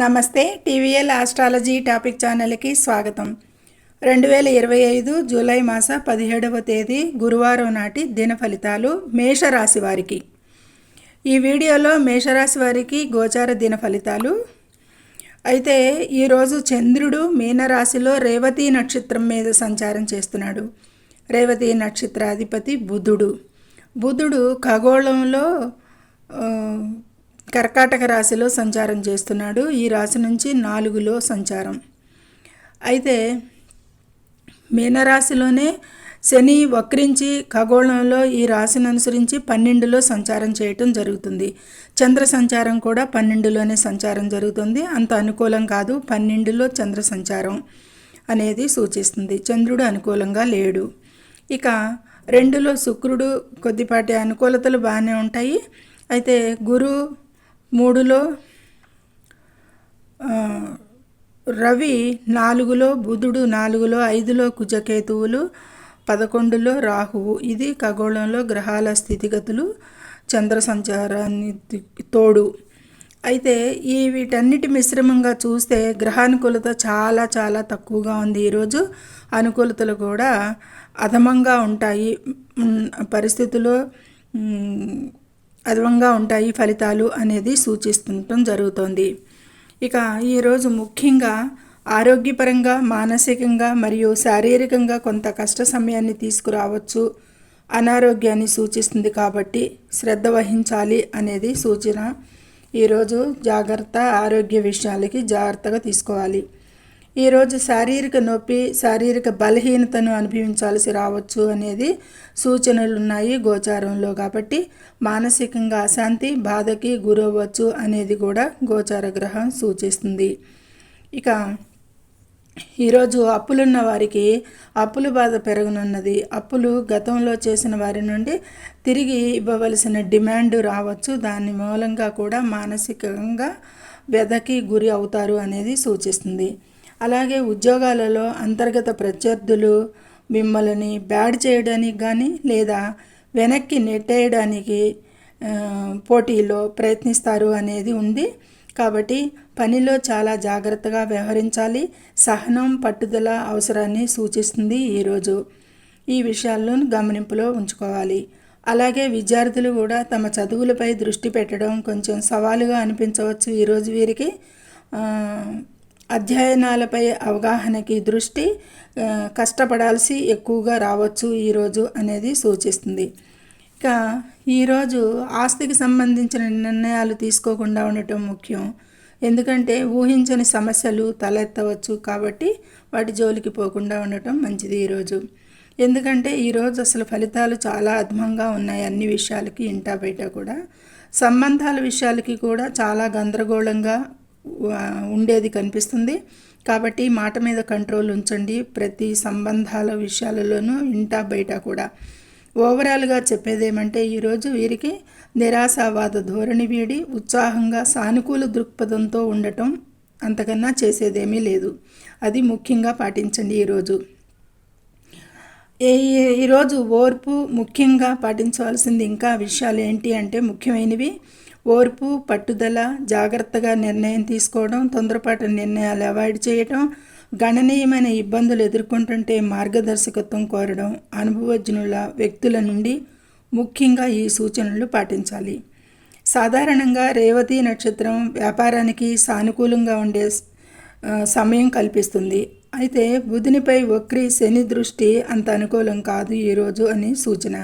నమస్తే TVL astrology topic ఛానల్కి స్వాగతం. రెండు వేల ఇరవై ఐదు జూలై మాస పదిహేడవ తేదీ గురువారం నాటి దిన ఫలితాలు మేషరాశి వారికి. ఈ వీడియోలో మేషరాశి వారికి గోచార దిన ఫలితాలు. అయితే ఈరోజు చంద్రుడు మీనరాశిలో రేవతి నక్షత్రం మీద సంచారం చేస్తున్నాడు. రేవతి నక్షత్రాధిపతి బుధుడు. బుధుడు ఖగోళంలో కర్కాటక రాశిలో సంచారం చేస్తున్నాడు. ఈ రాశి నుంచి నాలుగులో సంచారం. అయితే మీనరాశిలోనే శని వక్రించి ఖగోళంలో ఈ రాశిని అనుసరించి పన్నెండులో సంచారం చేయటం జరుగుతుంది. చంద్ర సంచారం కూడా పన్నెండులోనే సంచారం జరుగుతుంది. అంత అనుకూలం కాదు. పన్నెండులో చంద్ర సంచారం అనేది సూచిస్తుంది. చంద్రుడు అనుకూలంగా లేడు. ఇక రెండులో శుక్రుడు కొద్దిపాటి అనుకూలతలు బాగానే ఉంటాయి. అయితే గురు మూడులో రవి నాలుగులో బుధుడు నాలుగులో ఐదులో కుజకేతువులు పదకొండులో రాహువు. ఇది ఖగోళంలో గ్రహాల స్థితిగతులు చంద్ర సంచారాన్ని తోడు. అయితే ఈ వీటన్నిటి మిశ్రమంగా చూస్తే గ్రహానుకూలత చాలా చాలా తక్కువగా ఉంది. ఈరోజు అనుకూలతలు కూడా అధమంగా ఉంటాయి. ఉమ్, పరిస్థితులు ఉమ్, ఉంటాయి ఫలితాలు అనేది సూచిస్తుండటం జరుగుతోంది. ఇక ఈరోజు ముఖ్యంగా ఆరోగ్యపరంగా మానసికంగా మరియు శారీరకంగా కొంత కష్ట సమయాన్ని తీసుకురావచ్చు అనారోగ్యాన్ని సూచిస్తుంది కాబట్టి శ్రద్ధ వహించాలి అనేది సూచన. ఈరోజు జాగ్రత్త ఆరోగ్య విషయాలకి జాగ్రత్తగా తీసుకోవాలి. ఈరోజు శారీరక నొప్పి శారీరక బలహీనతను అనుభవించాల్సి రావచ్చు అనేది సూచనలు ఉన్నాయి గోచారంలో కాబట్టి మానసికంగా అశాంతి బాధకి గురవ్వచ్చు అనేది కూడా గోచార గ్రహం సూచిస్తుంది. ఇక ఈరోజు అప్పులున్న వారికి అప్పుల బాధ పెరగనున్నది. అప్పులు గతంలో చేసిన వారి నుండి తిరిగి ఇవ్వవలసిన డిమాండ్ రావచ్చు. దాని మూలంగా కూడా మానసికంగా వ్యధకి గురి అవుతారు అనేది సూచిస్తుంది. అలాగే ఉద్యోగాలలో అంతర్గత ప్రత్యర్థులు మిమ్మల్ని బ్యాడ్ చేయడానికి కానీ లేదా వెనక్కి నెట్టేయడానికి పోటీలో ప్రయత్నిస్తారు అనేది ఉంది. కాబట్టి పనిలో చాలా జాగ్రత్తగా వ్యవహరించాలి. సహనం పట్టుదల అవసరాన్ని సూచిస్తుంది ఈరోజు ఈ విషయాలను గమనింపులో ఉంచుకోవాలి. అలాగే విద్యార్థులు కూడా తమ చదువులపై దృష్టి పెట్టడం కొంచెం సవాలుగా అనిపించవచ్చు ఈరోజు వీరికి. అధ్యయనాలపై అవగాహనకి దృష్టి కష్టపడాల్సి ఎక్కువగా రావచ్చు ఈరోజు అనేది సూచిస్తుంది. ఇక ఈరోజు ఆస్తికి సంబంధించిన నిర్ణయాలు తీసుకోకుండా ఉండటం ముఖ్యం. ఎందుకంటే ఊహించని సమస్యలు తలెత్తవచ్చు కాబట్టి వాటి జోలికి పోకుండా ఉండటం మంచిది ఈరోజు ఎందుకంటే ఈరోజు అసలు ఫలితాలు చాలా అద్భుతంగా ఉన్నాయి అన్ని విషయాలకి ఇంటా బయట కూడా. సంబంధాల విషయాలకి కూడా చాలా గందరగోళంగా ఉండేది కనిపిస్తుంది. కాబట్టి మాట మీద కంట్రోల్ ఉంచండి. ప్రతి సంబంధాల విషయాలలోనూ ఇంటా బయట కూడా. ఓవరాల్గా చెప్పేదేమంటే ఈరోజు వీరికి నిరాశావాద ధోరణి వీడి ఉత్సాహంగా సానుకూల దృక్పథంతో ఉండటం అంతకన్నా చేసేదేమీ లేదు. అది ముఖ్యంగా పాటించండి ఈరోజు ఈరోజు ఓర్పు ముఖ్యంగా పాటించవలసింది ఇంకా విషయాలు ఏంటి అంటే ముఖ్యమైనవి. ఓర్పు పట్టుదల జాగ్రత్తగా నిర్ణయం తీసుకోవడం తొందరపాటు నిర్ణయాలు అవాయిడ్ చేయటం గణనీయమైన ఇబ్బందులు ఎదుర్కొంటుంటే మార్గదర్శకత్వం కోరడం అనుభవజ్ఞుల వ్యక్తుల నుండి ముఖ్యంగా ఈ సూచనలు పాటించాలి. సాధారణంగా రేవతి నక్షత్రం వ్యాపారానికి సానుకూలంగా ఉండే సమయం కల్పిస్తుంది. అయితే బుధునిపై వక్రి శని దృష్టి అంత అనుకూలం కాదు ఈరోజు అని సూచన.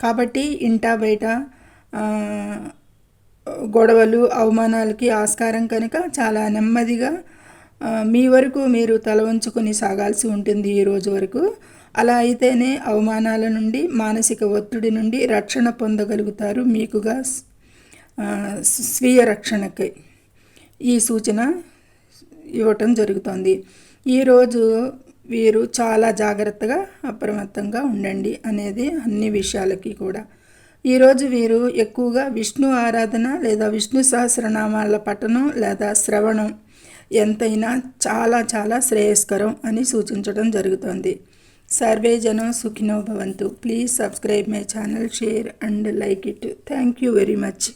కాబట్టి ఇంటా బయట గొడవలు అవమానాలకి ఆస్కారం కనుక చాలా నెమ్మదిగా మీ వరకు మీరు తల వంచుకొని సాగాల్సి ఉంటుంది ఈ రోజు వరకు. అలా అయితేనే అవమానాల నుండి మానసిక ఒత్తిడి నుండి రక్షణ పొందగలుగుతారు మీకుగా స్వీయ రక్షణకి. ఈ సూచన ఇవ్వటం జరుగుతుంది. ఈరోజు వీరు చాలా జాగ్రత్తగా అప్రమత్తంగా ఉండండి అనేది అన్ని విషయాలకి కూడా. ఈరోజు వీరు ఎక్కువగా విష్ణు ఆరాధన లేదా విష్ణు సహస్రనామాల పఠనం లేదా శ్రవణం ఎంతైనా చాలా చాలా శ్రేయస్కరం అని సూచించడం జరుగుతోంది. సర్వే జనం సుఖినో భవంతు. Please subscribe my channel share and like it. Thank you very much.